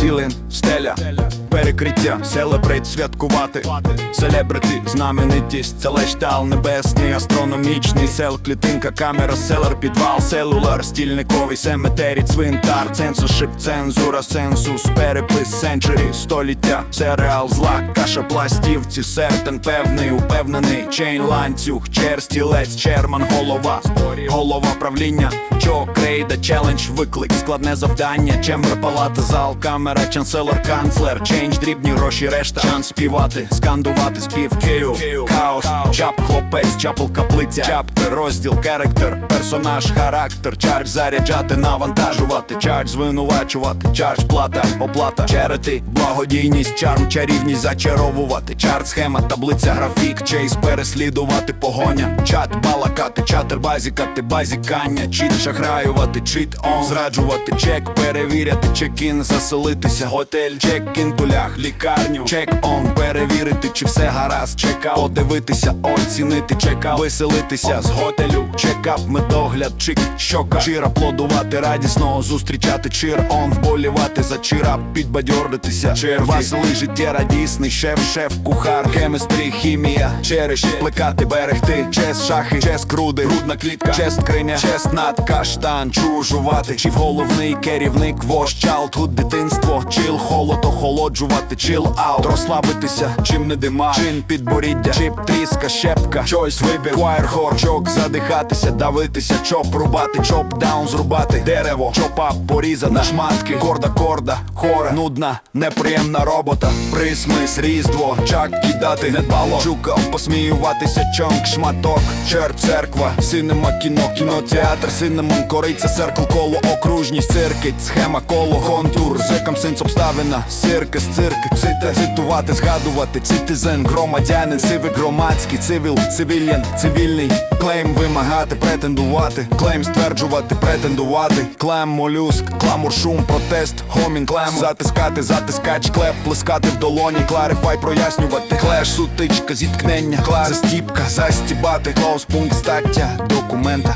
цілим стеля. Перекриття, селебрейт святкувати. Селебрити, знаменитість, це лештал небесний, астрономічний. Сел, клітинка, камера, селер, підвал, селулар, стільниковий, семетері, цвинтар, цензоршип, цензура, сенсус, перепис, сенчурі, століття, серіал, зла, каша пластівці, сертен, певний, упевнений, чейн, ланцюг, чер, стілець, черман, голова, голова правління, чок, крейда, челендж, виклик, складне завдання, чембер, палата, зал, камера, чанселор, канцлер, чейндж, дрібні гроші, решта, шанс співати, скандувати, спів, Київ, хаос, чап, хлопець, чапл, каплиця, чапки, розділ, керектер, персонаж, характер, чардж, заряджати, навантажувати, чардж, звинувачувати, чардж, плата, оплата, черети, благодійність, чарм, чарівність, зачаровувати, чарт, схема, таблиця, графік, чейс, переслідувати, погоня, чат, балакати, чатер, базікати, базікання, чіт, шахраювати, чит, он, зраджувати, чек, перевіряти, чек-ін, заселитися, готель, чек-ін, тулях, лікарню, чек-он, перевірити, чи все гаразд, чекав, подивитися, оцінити, чекав, веселитися з готелю, чекап, медогляд, чик, щока, чир, аплодувати, радісно зустрічати, чир, он, вболівати за чира, підбадьоритися, чер, веселий життя, радісний, шеф, шеф, кухар, хемістрі, хімія, череш, плекати, берегти, чес, шахи, чес, круди, грудна клітка, чес, криня, чес, над, каштан, чужувати, чів головний керівник, вождь, чалдхуд, дитинство, чил, холод, охолоджувати, чил, аут, розслабитися, чим не дима, чин, підборіддя, чип, тріска, щепка, чойс, вибір, квайр, хорчок, задихатися, давитися, чоп, рубати, чоп, даун, зрубати, дерево, чопап, порізати, на шматки, корда, корда, хоре, нудна, неприємна робота, присмис, різдво, чак, кидати, недбало, чука, посміюватися, чонк, шматок, черт, церква, синема, кіно, кінотеатр, синемон, кориця, серкл, коло, окружність, циркить, схема, коло, контур, зекам, сенс, обставина, сиркес, цирк, ците, цитувати, згадувати, цитизен, громадянин, цивик, громадський, цивіл, цивільян, цивільний, клейм, вимагати, претендувати, клейм, стверджувати, претендувати, клем, молюск, кламур, шум, протест, гомін, клем, затискати, затискач, клеп, плескати в долоні, кларифай, прояснювати, клеш, сутичка, зіткнення, клас, застіпка, застібати, клоус, пункт, стаття, документа,